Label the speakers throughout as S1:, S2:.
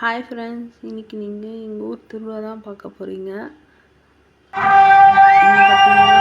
S1: Hi friends இன்னைக்கு நீங்கள் எங்கள் ஊர் திருவிழா தான் பார்க்க போகிறீங்க பார்த்தீங்கன்னா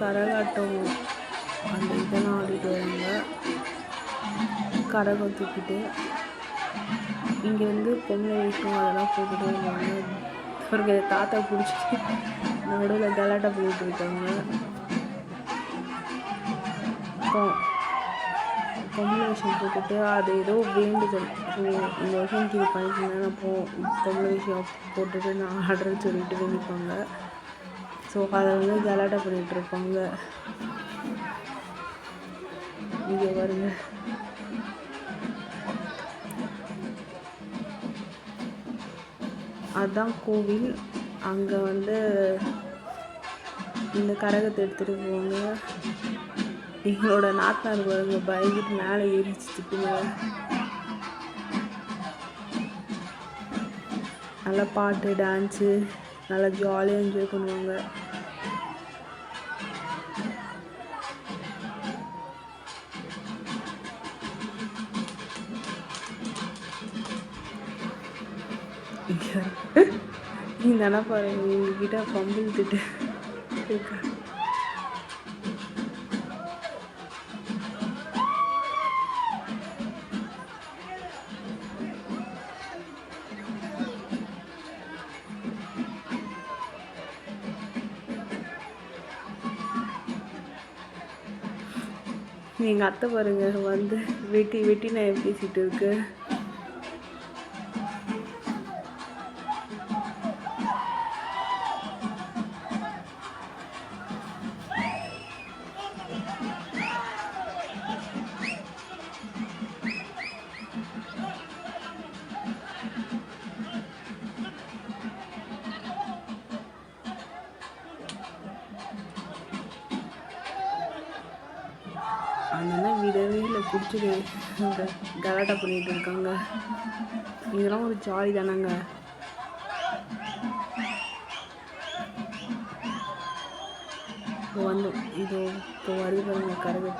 S1: கரகாட்டம் அந்த இதெல்லாம் ஆடிட்டு வராங்க கரகம் தூக்கிட்டு இங்கே வந்து பொம்பளை விஷயம் அதெல்லாம் போட்டுட்டு வருவாங்க அவருக்கு தாத்தா பிடிச்சிட்டு நடுவில் கலாட்டா பண்ணிட்டு இருக்காங்க. அப்புறம் பொம்பளை விஷயம் போட்டுட்டு அது ஏதோ வேண்டுதல். இந்த வருஷம் இது பண்ணிட்டீங்கன்னா நான் போ பொம்பளை விஷயம் போட்டுட்டு நான் ஆர்டர்னு சொல்லிட்டு வேண்டிப்பாங்க. ஸோ அதை வந்து கலாட்டா பண்ணிகிட்டு இருப்பாங்க இங்கே. பாருங்க. அதுதான் கோவில். அங்கே வந்து இந்த கரகத்தை எடுத்துகிட்டு போவாங்க எங்களோட நாத்தனார் பாருங்க பயந்துட்டு மேலே ஏறிச்சு திட்டுங்க. நல்லா பாட்டு டான்ஸு. நல்லா ஜாலியாக என்ஜாய் பண்ணுவாங்க. நீ நினைப்பாரு உங்ககிட்ட பம்பிள் திட்டு. இருக்கா எங்கள் அத்தை பாருங்க வந்து வெட்டி வெட்டி நான் பேசிகிட்டு இருக்கு பிடிச்சது இந்த கலாட்டா பண்ணிட்டு இருக்காங்க. இதெல்லாம் ஒரு ஜாலி தானேங்க. இப்போ வந்து இது இப்போ வருது பாருங்க கரகை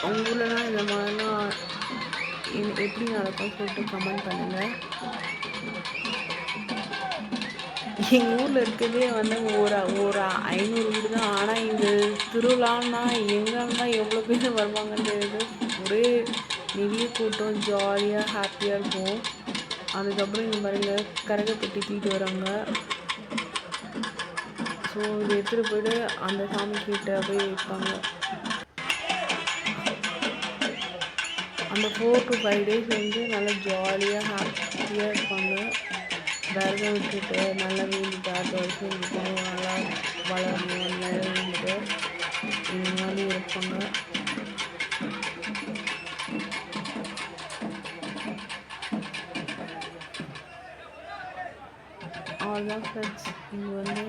S1: பெட்டி ஊர்லலாம் இந்த மாதிரிலாம் எப்படி நடக்கும் சொல்லிட்டு கமெண்ட் பண்ணுங்கள் எங்கள் ஊரில் இருக்கிறதே வந்து ஒரு ஒரு ஐநூறு வீடு தான். ஆனால் இந்த திருவிழான்னா எங்கன்னா எவ்வளோ பேர் வருவாங்கன்றது ஒரே நிறைய கூட்டம் ஜாலியாக ஹாப்பியாக இருக்கும். அதுக்கப்புறம் இந்த பாருங்க கரகப்பட்டி தூக்கிட்டு வராங்க. ஸோ இது எடுத்துகிட்டு போயிட்டு அந்த சாமி கிட்ட போய் வைப்பாங்க. அந்த ஃபோர் டு ஃபைவ் டேஸ் வந்து நல்லா ஜாலியாக ஹாப்பியாக இருப்பாங்க. விரதம் விட்டுட்டு நல்லா வேண்டிட்டு அடுத்த வருஷம் இருப்பாங்க நல்லா வளரணும் நல்லா இருந்துட்டு இந்த மாதிரி இருப்பாங்க. அவ்வளோதான் ஃப்ரெண்ட்ஸ் இங்கே வந்து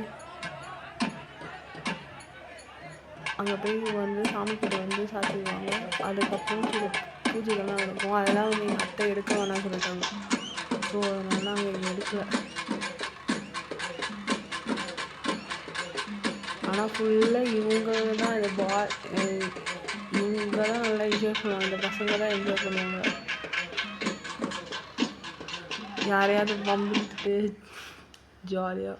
S1: அங்கே போய் வந்து சாமி கிட்ட வந்து சாத்திடுவாங்க. அதுக்கப்புறம் பூஜைகள்லாம் நடக்கும். அதெல்லாம் வந்து எங்கள் அத்தை எடுக்க வேணாம்னு சொல்லிட்டாங்க. ஸோ அதனால நாங்கள் இங்கே எடுக்கல. ஆனால் ஃபுல்லாக இவங்க தான் இதை பா இவங்க தான் நல்லா என்ஜாய் பண்ணுவாங்க. இந்த பசங்க தான் என்ஜாய் பண்ணுவாங்க. யாரையாவது பம்பிட்டு ஜாலியாக